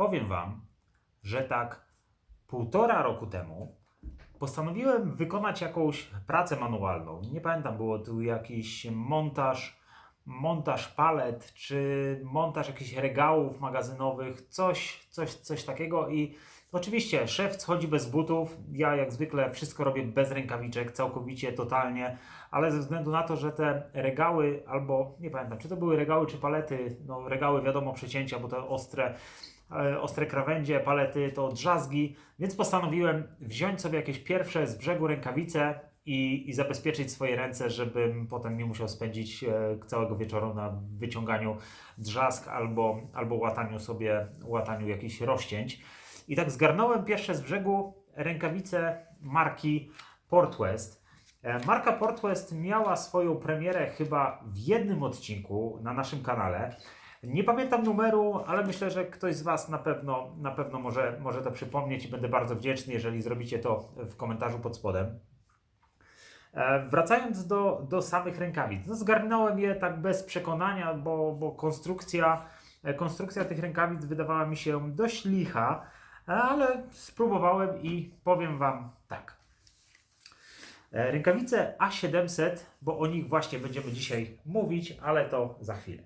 powiem Wam, że tak półtora roku temu postanowiłem wykonać jakąś pracę manualną. Nie pamiętam, było tu jakiś montaż, montaż palet, czy montaż jakichś regałów magazynowych, coś, coś, coś takiego i Oczywiście, szef chodzi bez butów. Ja, jak zwykle, wszystko robię bez rękawiczek, całkowicie, totalnie, ale ze względu na to, że te regały, albo nie pamiętam, czy to były regały, czy palety, no regały wiadomo przecięcia, bo to ostre, ostre krawędzie, palety to drzazgi, więc postanowiłem wziąć sobie jakieś pierwsze z brzegu rękawice i, i zabezpieczyć swoje ręce, żebym potem nie musiał spędzić e, całego wieczoru na wyciąganiu drzazg albo, albo łataniu sobie, łataniu jakichś rozcięć. I tak zgarnąłem pierwsze z brzegu rękawice marki Portwest. E, Marka Portwest miała swoją premierę chyba w jednym odcinku na naszym kanale. Nie pamiętam numeru, ale myślę, że ktoś z Was na pewno, na pewno może, może to przypomnieć i będę bardzo wdzięczny, jeżeli zrobicie to w komentarzu pod spodem. E, Wracając do, do samych rękawic, no zgarnąłem je tak bez przekonania, bo, bo konstrukcja, e, konstrukcja tych rękawic wydawała mi się dość licha, ale spróbowałem i powiem Wam tak. E, Rękawice A700, bo o nich właśnie będziemy dzisiaj mówić, ale to za chwilę.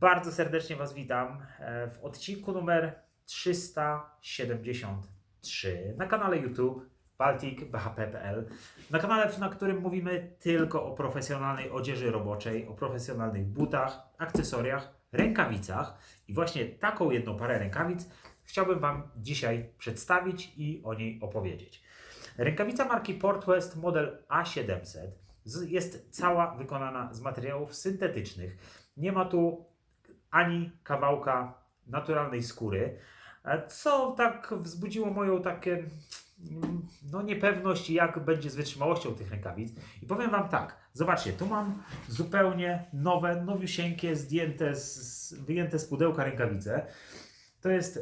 Bardzo serdecznie Was witam e, w odcinku numer 373 na kanale YouTube balticbhp.pl na kanale, na którym mówimy tylko o profesjonalnej odzieży roboczej, o profesjonalnych butach, akcesoriach, rękawicach i właśnie taką jedną parę rękawic chciałbym Wam dzisiaj przedstawić i o niej opowiedzieć. Rękawica marki Portwest model A700 z- jest cała wykonana z materiałów syntetycznych. Nie ma tu ani kawałka naturalnej skóry, e, co tak wzbudziło moją takie mm, no, niepewność, jak będzie z wytrzymałością tych rękawic. I powiem Wam tak, zobaczcie, tu mam zupełnie nowe, nowiusieńkie, zdjęte, z, wyjęte z pudełka rękawice. To jest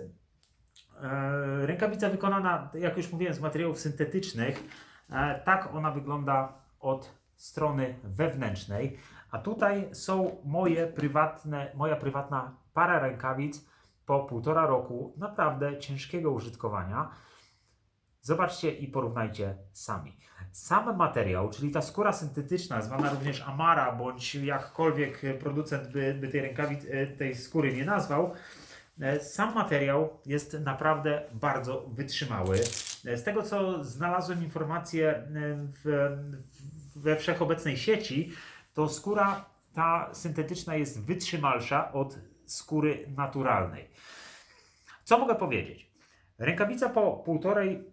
e, rękawica wykonana, jak już mówiłem, z materiałów syntetycznych. E, tak ona wygląda od strony wewnętrznej. A tutaj są moje prywatne, moja prywatna para rękawic po półtora roku naprawdę ciężkiego użytkowania. Zobaczcie i porównajcie sami. Sam materiał, czyli ta skóra syntetyczna, zwana również amara, bądź jakkolwiek producent by, by tej rękawic, e, tej skóry nie nazwał, e, sam materiał jest naprawdę bardzo wytrzymały. E, Z tego co znalazłem informacje e, w, we wszechobecnej sieci, to skóra ta syntetyczna jest wytrzymalsza od skóry naturalnej. Co mogę powiedzieć? Rękawica po półtorej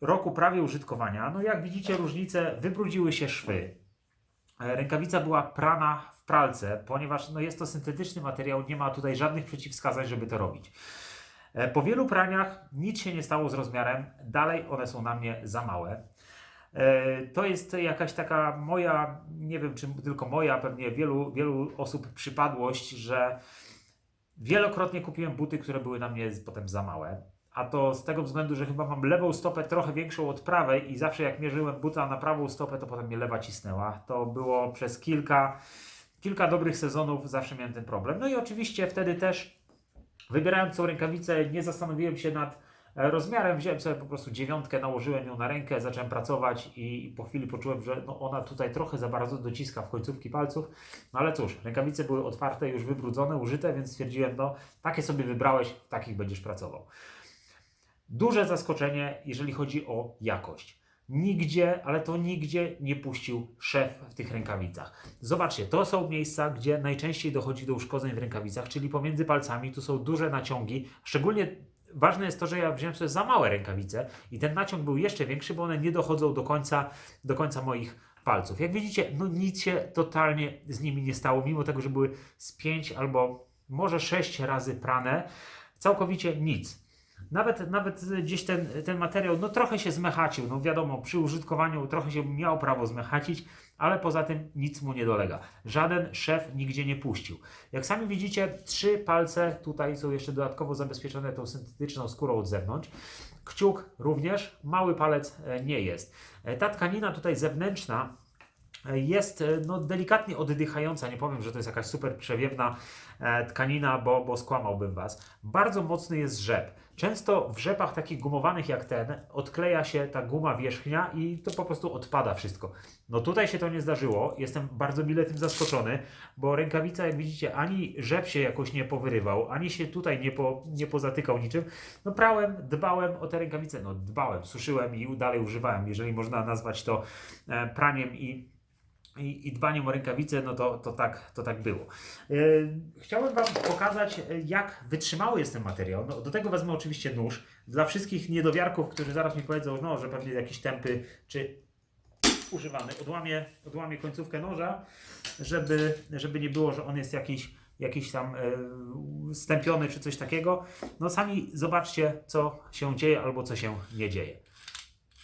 roku prawie użytkowania, no jak widzicie różnice, wybrudziły się szwy. Rękawica była prana w pralce, ponieważ no jest to syntetyczny materiał, nie ma tutaj żadnych przeciwwskazań, żeby to robić. E, Po wielu praniach nic się nie stało z rozmiarem, dalej one są na mnie za małe. E, To jest jakaś taka moja, nie wiem czy tylko moja, pewnie wielu, wielu osób przypadłość, że wielokrotnie kupiłem buty, które były na mnie potem za małe. A to z tego względu, że chyba mam lewą stopę trochę większą od prawej i zawsze jak mierzyłem buta na prawą stopę, to potem mnie lewa cisnęła. To było przez kilka, kilka dobrych sezonów, zawsze miałem ten problem. No i oczywiście wtedy też wybierając tą rękawicę nie zastanowiłem się nad rozmiarem, wziąłem sobie po prostu dziewiątkę, nałożyłem ją na rękę, zacząłem pracować i, po chwili poczułem, że no ona tutaj trochę za bardzo dociska w końcówki palców. No ale cóż, rękawice były otwarte, już wybrudzone, użyte, więc stwierdziłem, no takie sobie wybrałeś, w takich będziesz pracował. Duże zaskoczenie, jeżeli chodzi o jakość. Nigdzie, ale to nigdzie nie puścił szef w tych rękawicach. Zobaczcie, to są miejsca, gdzie najczęściej dochodzi do uszkodzeń w rękawicach, czyli pomiędzy palcami, tu są duże naciągi. Szczególnie ważne jest to, że ja wziąłem sobie za małe rękawice i ten naciąg był jeszcze większy, bo one nie dochodzą do końca, do końca moich palców. Jak widzicie, no nic się totalnie z nimi nie stało, mimo tego, że były z 5 albo może 6 razy prane, całkowicie nic. Nawet, nawet gdzieś ten, ten materiał no trochę się zmechacił. No wiadomo, przy użytkowaniu trochę się miał prawo zmechacić, ale poza tym nic mu nie dolega. Żaden szef nigdzie nie puścił. Jak sami widzicie, trzy palce tutaj są jeszcze dodatkowo zabezpieczone tą syntetyczną skórą od zewnątrz. Kciuk również, mały palec e, nie jest. E, Ta tkanina tutaj zewnętrzna jest e, no, delikatnie oddychająca. Nie powiem, że to jest jakaś super przewiewna e, tkanina, bo, bo skłamałbym Was. Bardzo mocny jest rzep. Często w rzepach takich gumowanych jak ten odkleja się ta guma wierzchnia i to po prostu odpada wszystko. No tutaj się to nie zdarzyło. Jestem bardzo mile tym zaskoczony, bo rękawica, jak widzicie, ani rzep się jakoś nie powyrywał, ani się tutaj nie, po, nie pozatykał niczym. No prałem, dbałem o te rękawice. No dbałem, suszyłem i dalej używałem, jeżeli można nazwać to e, praniem i i, i dbaniem o rękawice, no to, to, tak, to tak było. Yy, chciałem Wam pokazać, e, jak wytrzymały jest ten materiał. No, do tego wezmę oczywiście nóż. Dla wszystkich niedowiarków, którzy zaraz mi powiedzą, no, że pewnie jakiś tępy czy używany. Odłamię, odłamię końcówkę noża, żeby, żeby nie było, że on jest jakiś, jakiś tam e, stępiony czy coś takiego. No sami zobaczcie, co się dzieje albo co się nie dzieje.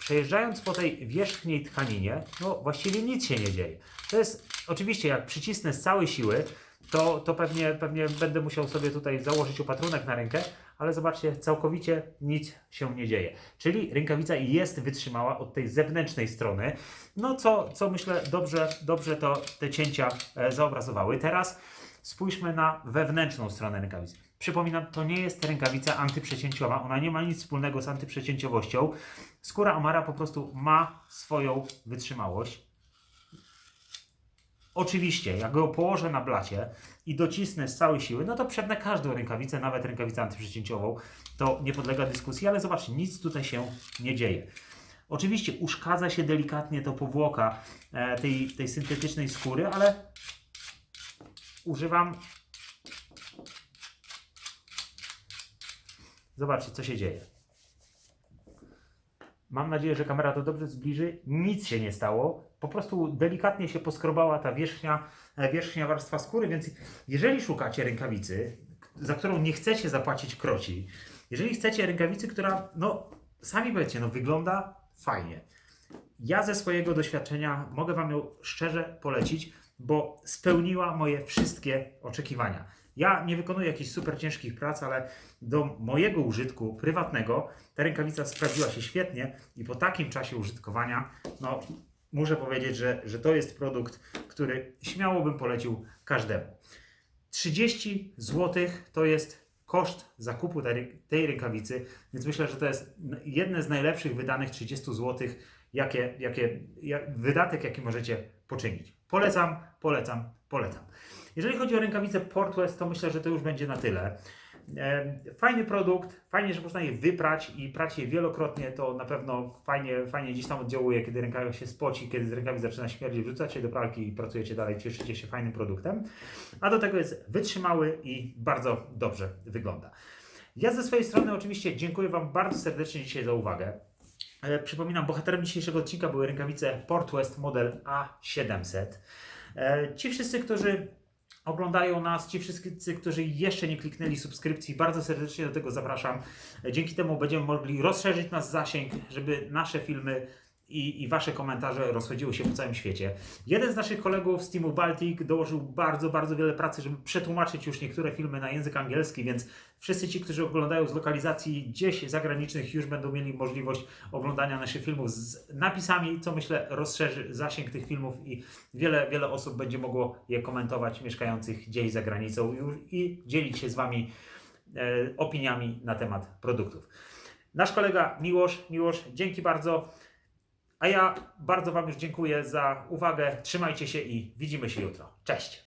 Przejeżdżając po tej wierzchniej tkaninie, no właściwie nic się nie dzieje. To jest oczywiście, jak przycisnę z całej siły, to, to pewnie, pewnie będę musiał sobie tutaj założyć opatrunek na rękę, ale zobaczcie, całkowicie nic się nie dzieje. Czyli rękawica jest wytrzymała od tej zewnętrznej strony, no co, co myślę dobrze, dobrze to te cięcia e, zaobrazowały. Teraz spójrzmy na wewnętrzną stronę rękawicy. Przypominam, to nie jest rękawica antyprzecięciowa, ona nie ma nic wspólnego z antyprzecięciowością. Skóra Amara po prostu ma swoją wytrzymałość. Oczywiście, jak go położę na blacie i docisnę z całej siły, no to przednę każdą rękawicę, nawet rękawicę antyprzecięciową. To nie podlega dyskusji, ale zobaczcie, nic tutaj się nie dzieje. Oczywiście uszkadza się delikatnie to powłoka e, tej, tej syntetycznej skóry, ale używam. Zobaczcie, co się dzieje. Mam nadzieję, że kamera to dobrze zbliży. Nic się nie stało. Po prostu delikatnie się poskrobała ta wierzchnia, e, wierzchnia warstwa skóry, więc jeżeli szukacie rękawicy, za którą nie chcecie zapłacić kroci, jeżeli chcecie rękawicy, która, no, sami powiecie, no, wygląda fajnie. Ja ze swojego doświadczenia mogę Wam ją szczerze polecić, bo spełniła moje wszystkie oczekiwania. Ja nie wykonuję jakichś super ciężkich prac, ale do mojego użytku prywatnego ta rękawica sprawdziła się świetnie i po takim czasie użytkowania, no muszę powiedzieć, że, że to jest produkt, który śmiało bym polecił każdemu. 30 zł to jest koszt zakupu tej, rękawicy, więc myślę, że to jest jedne z najlepszych wydanych 30 zł, jakie, jakie, jak, wydatek, jaki możecie poczynić. Polecam, polecam, polecam. Jeżeli chodzi o rękawice Port West, to myślę, że to już będzie na tyle. Fajny produkt, fajnie, że można je wyprać i prać je wielokrotnie, to na pewno fajnie, fajnie gdzieś tam oddziałuje, kiedy rękawica się spoci, kiedy z rękawic zaczyna śmierdzić, wrzucacie do pralki i pracujecie dalej, cieszycie się fajnym produktem. A do tego jest wytrzymały i bardzo dobrze wygląda. Ja ze swojej strony oczywiście dziękuję Wam bardzo serdecznie dzisiaj za uwagę. Przypominam, bohaterem dzisiejszego odcinka były rękawice Port West model A700. E, Ci wszyscy, którzy oglądają nas, ci wszyscy, którzy jeszcze nie kliknęli subskrypcji, bardzo serdecznie do tego zapraszam. E, Dzięki temu będziemy mogli rozszerzyć nasz zasięg, żeby nasze filmy i, i Wasze komentarze rozchodziły się po całym świecie. Jeden z naszych kolegów z Teamu Baltic dołożył bardzo, bardzo wiele pracy, żeby przetłumaczyć już niektóre filmy na język angielski, więc wszyscy ci, którzy oglądają z lokalizacji gdzieś zagranicznych, już będą mieli możliwość oglądania naszych filmów z napisami, co myślę rozszerzy zasięg tych filmów i wiele, wiele osób będzie mogło je komentować mieszkających gdzieś za granicą już i dzielić się z Wami e, opiniami na temat produktów. Nasz kolega Miłosz, Miłosz, dzięki bardzo. A ja bardzo Wam już dziękuję za uwagę. Trzymajcie się i widzimy się jutro. Cześć!